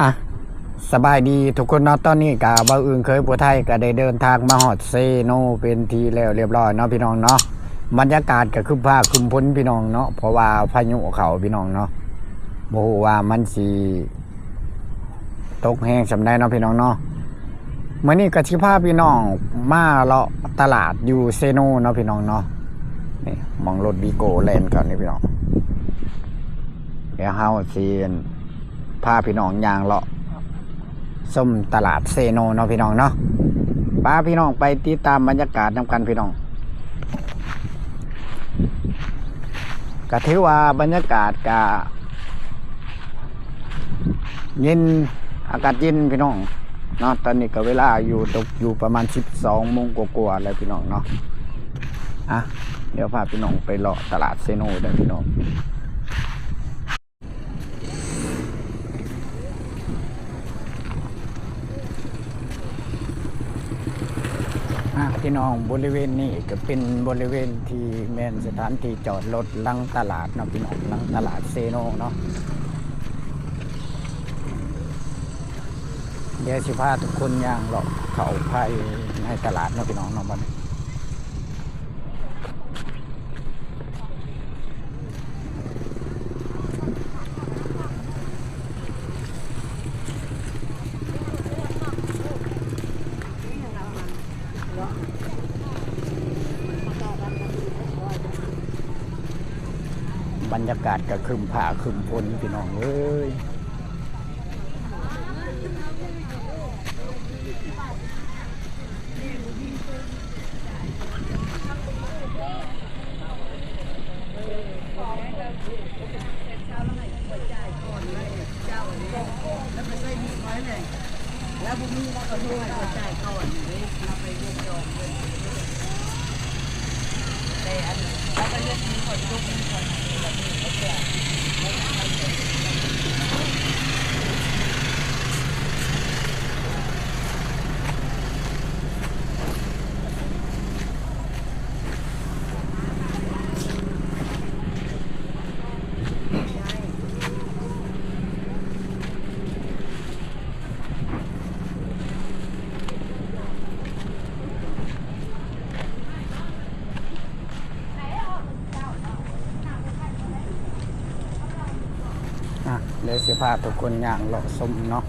อะสบายดีทุกคนเนาะตอนนี้กาบ่าวอื่นเคยผัวไทยก็ได้เดินทางมาฮอดเซโนเป็นทีแล้วเรียบร้อยเนาะพี่น้องเนาะบรรยากาศก็คือภาคคึมพ้นพี่น้องเนาะเพราะว่าพายุเขาพี่น้องเนาะบ่ฮู้ว่ามันสิตกแห้งสำได้เนาะพี่น้องเนาะมื้อนี้ก็สิพาพี่น้องมาเลาะตลาดอยู่เซโนเนาะพี่น้องเนาะนี่มองรถวีโก้แลนก่อนนี่พี่น้องเดี๋ยวเฮาสิ พาพี่น้องย่างเลาะส้มตลาดเซโนเนาะพี่น้องเนาะป้าพี่น้องไปติดตามบรรยากาศนำกันพี่น้องก็ถือว่าบรรยากาศกะเย็นอากาศเย็นพี่น้องเนาะตอนนี้ก็เวลาอยู่ตกอยู่ประมาณ 12โมงกว่าๆแล้วพี่น้องเนาะอะเดี๋ยวพาพี่น้องไปเลาะตลาดเซโนเด้พี่น้อง พี่น้องบริเวณนี้ก็เป็นบริเวณที่แมนสถานที่จอดรถลังตลาดเนาะพี่น้องลังตลาดเซโนเนาะเดี๋ยวสิพาทุกคนย่างหลอกเขาภายในตลาดเนาะพี่น้องเนาะบัดนี้ บรรยากาศก็คึมผ่าคึมฝนพี่น้องเอ้ยอะ เดี๋ยวสิพาทุกคนย่างเลาะสมเนาะ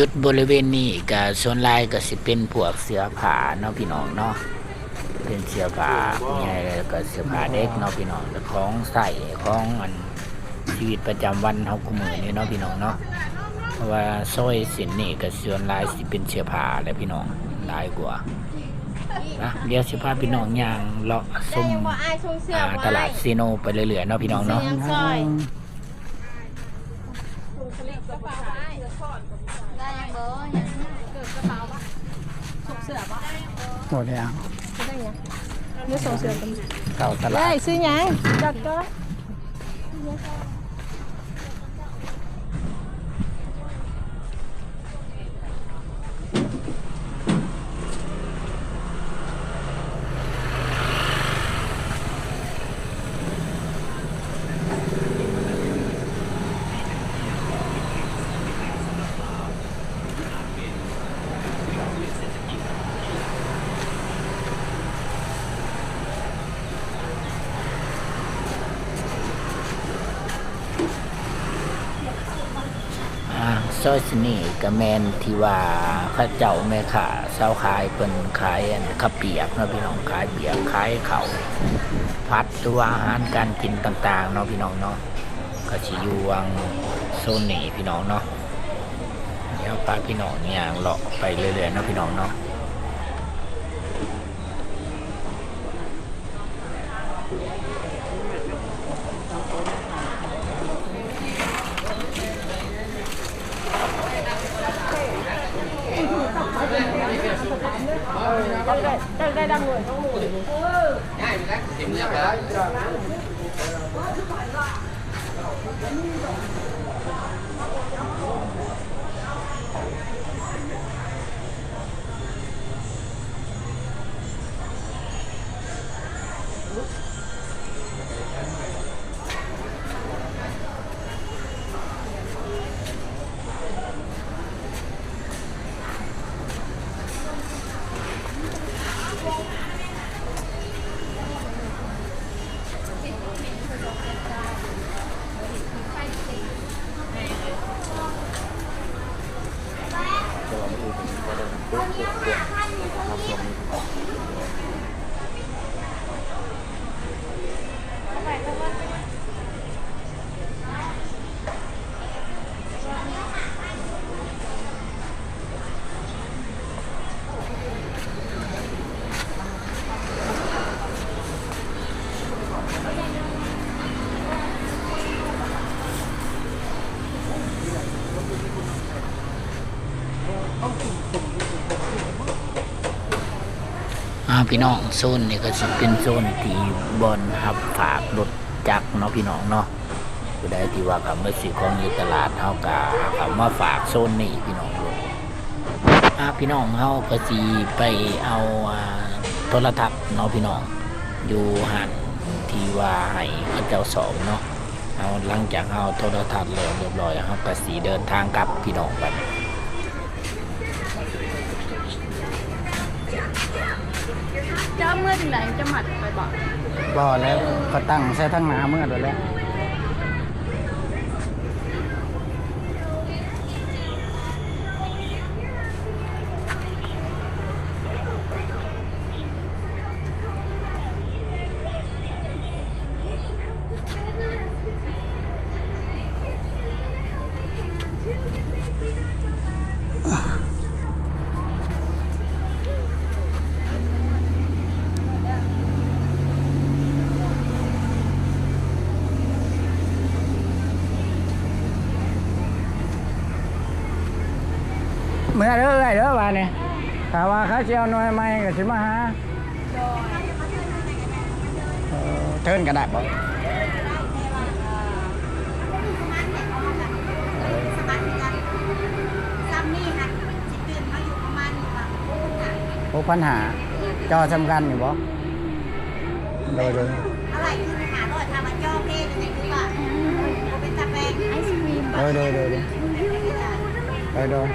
จุดบริเวณนี้ก็ส่วนลายก็สิเป็นพวกเสื้อผ้าเนาะพี่น้องเนาะเป็นเสื้อผ้าใหญ่แล้วก็เสื้อผ้าเด็กเนาะพี่น้องแล้วของใส่ของอันชีวิตประจำวันเฮาคุมื้อนี้เนาะพี่น้องเนาะเพราะว่าซอยสินนี่ก็ส่วนลายสิเป็นเสื้อผ้าแหละพี่น้องหลายกว่านะเดี๋ยวสิพาพี่น้องย่างเลาะส้มตลาดซีโนไปเรื่อยๆเนาะพี่น้องเนาะ ยงซอยได้ยังบ่ยังเกิดกระเป๋าปะส่งเสื้อปะหมดแล้วได้ยังไม่ส่งเสื้อกันเข้าตลาได้ดซื้อยังจัดก็ ซอยสนี่ก็แมนที่ว่าข้าเจ้าแม่ข่าเช้าขายเป็นขายอันข้าเปียกเนาะพี่น้องขายเปียกขายเขาพัดตัวอาหารการกินต่างๆเนาะพี่น้องเนาะก็ชิอยูวังโซนี่พี่น้องเนาะเดี๋ยวพาพี่น้องเนี่ยเลาะไปเรื่อยๆเนาะพี่น้องเนาะ đây đây đang ngồi không ngồi này mình đang tìm nhau đấy พี่น้องโซนนี่ก็สิเป็นโซนที่บอลฮับฝากรถจักรเนาะพี่น้องเนาะผู้ใดที่ว่ากับเมื่อสิของอยู่ตลาดเฮากะเขามาฝากโซนนี้พี่น้องรถอ่าพี่น้องเฮาก็สิไปเอาโทรทัศน์เนาะพี่น้อง อยู่หันที่ว่าให้เขาเจ้าสองเนาะเอาหลังจากเอาโทรทัศน์แล้วเรียบร้อยเฮาก็สิเดินทางกลับพี่น้องบัดนี้ จะเอาเมื่อถึงไหนจะหมัดไปบอกบ่แล้วก็ตั้งใช้ทั้งนาเมื่อโดยแล้ว เมื่อเด้อ เอ้ยเด้อว่านี่ถ้าว่าเขาสิเอาหน่วยใหม่ก็สิมาหาเออเทิร์นก็ได้บ่ซ้ำนี่ค่ะสิตื่นมาอยู่ประมาณนี้ค่ะพวกปัญหาจอสำคัญอยู่บ่โดยโดยอะไรคือหาร้อยทำมาจ้อเพศอะไรคือว่าเป็นตะแบงไอศครีมโดยโดยโดยโดยโดย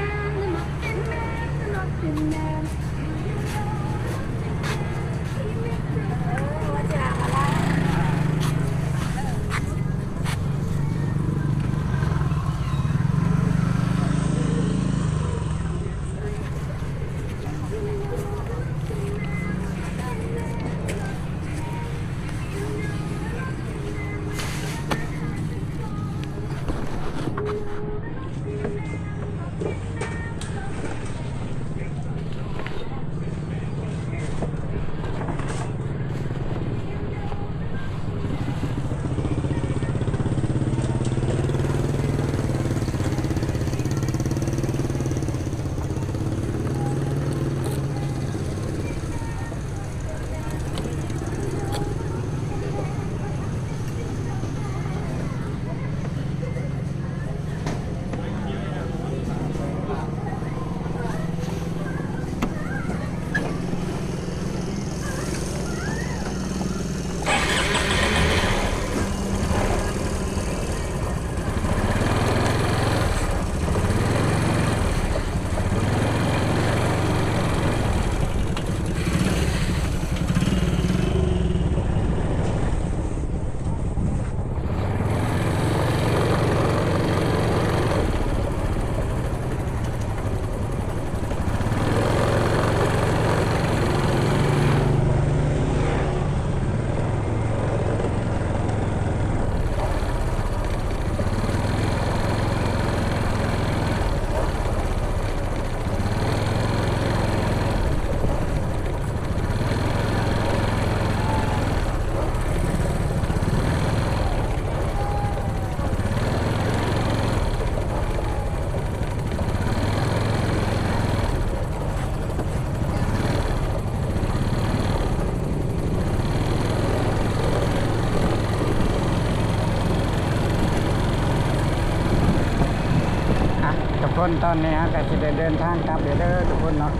คนตอนนี้ฮะก็สิได้เดินทางกลับเด้อเด้ทุกคนเนาะ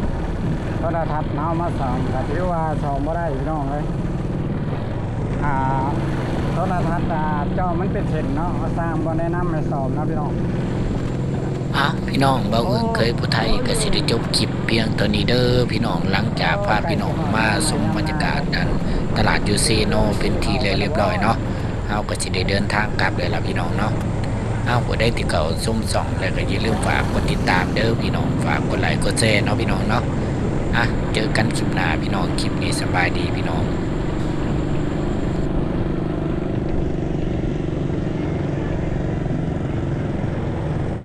โทรทัศน์เนามาสองก็ถือว่าสองบ่ได้พี่น้องเลยอ่าโทรทัศน์อ่าจอมันเป็นเส้นเนาะสร้างบ่แนะนำให้สอบนะพี่น้องอะพี่น้องเบาเอิงเคยผู้ไทยก็สิได้จบคลิปเพียงตัวนี้เด้อพี่น้องหลังจากพาพี่น้องมาชมบรรยากาศนั้นตลาดยูเซโนเป็นที่เรียบร้อยเนาะเฮาก็สิได้เดินทางกลับเลยล่ะพี่น้องเนาะ เอาก็ได้ที่เขาซุ่มส่องแล้วก็อย่าลืมฝากกดติดตามเด้อพี่น้องฝากกดไลค์กดแชร์เนาะพี่น้องเนาะอะเจอกันคลิปหน้าพี่น้องคลิปนี้สบายดีพี่น้อง